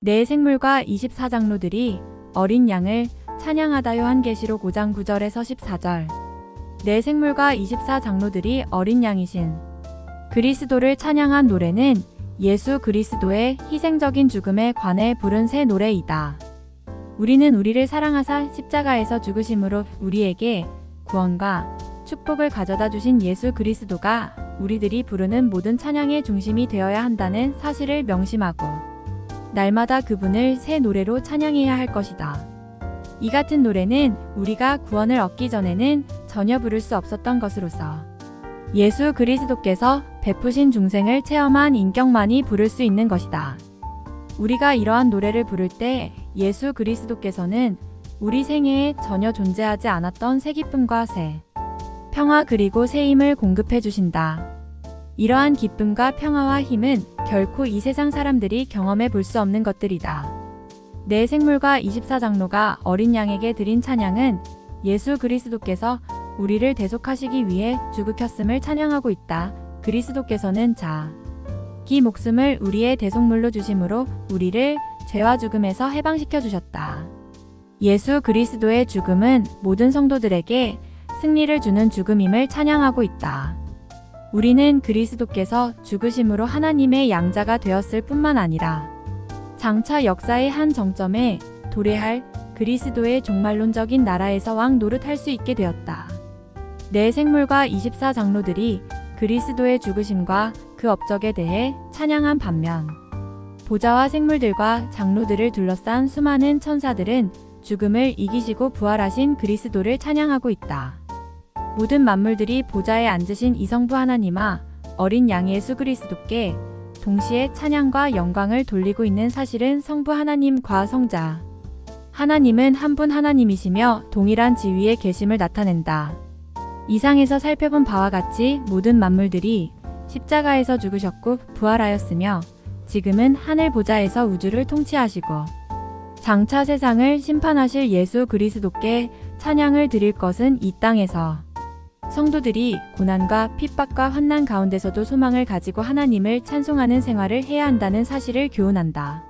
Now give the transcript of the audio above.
네 생물과 24장로들이 어린 양을 찬양하다 요 한계시록 5장 9절에서 14절 네 생물과 24장로들이 어린 양이신 그리스도를 찬양한 노래는 예수 그리스도의 희생적인 죽음에 관해 부른 새 노래이다. 우리는 우리를 사랑하사 십자가에서 죽으심으로 우리에게 구원과 축복을 가져다 주신 예수 그리스도가 우리들이 부르는 모든 찬양의 중심이 되어야 한다는 사실을 명심하고 날마다 그분을 새 노래로 찬양해야 할 것이다. 이 같은 노래는 우리가 구원을 얻기 전에는 전혀 부를 수 없었던 것으로서 예수 그리스도께서 베푸신 중생을 체험한 인격만이 부를 수 있는 것이다. 우리가 이러한 노래를 부를 때 예수 그리스도께서는 우리 생애에 전혀 존재하지 않았던 새 기쁨과 새 평화 그리고 새 힘을 공급해 주신다. 이러한 기쁨과 평화와 힘은 결코 이 세상 사람들이 경험해 볼 수 없는 것들이다. 내 생물과 24장로가 어린 양에게 드린 찬양은 예수 그리스도께서 우리를 대속하시기 위해 죽으켰음을 찬양하고 있다. 그리스도께서는 자, 기 목숨을 우리의 대속물로 주심으로 우리를 죄와 죽음에서 해방시켜 주셨다. 예수 그리스도의 죽음은 모든 성도들에게 승리를 주는 죽음임을 찬양하고 있다. 우리는 그리스도께서 죽으심으로 하나님의 양자가 되었을 뿐만 아니라 장차 역사의 한 정점에 도래할 그리스도의 종말론적인 나라에서 왕 노릇할 수 있게 되었다. 내 생물과 24장로들이 그리스도의 죽으심과 그 업적에 대해 찬양한 반면 보좌와 생물들과 장로들을 둘러싼 수많은 천사들은 죽음을 이기시고 부활하신 그리스도를 찬양하고 있다. 모든 만물들이 보좌에 앉으신 이성부 하나님아 어린 양 예수 그리스도께 동시에 찬양과 영광을 돌리고 있는 사실은 성부 하나님과 성자 하나님은 한 분 하나님이시며 동일한 지위에 계심을 나타낸다. 이상에서 살펴본 바와 같이 모든 만물들이 십자가에서 죽으셨고 부활하였으며 지금은 하늘 보좌에서 우주를 통치하시고 장차 세상을 심판하실 예수 그리스도께 찬양을 드릴 것은 이 땅에서 성도들이 고난과 핍박과 환난 가운데서도 소망을 가지고 하나님을 찬송하는 생활을 해야 한다는 사실을 교훈한다.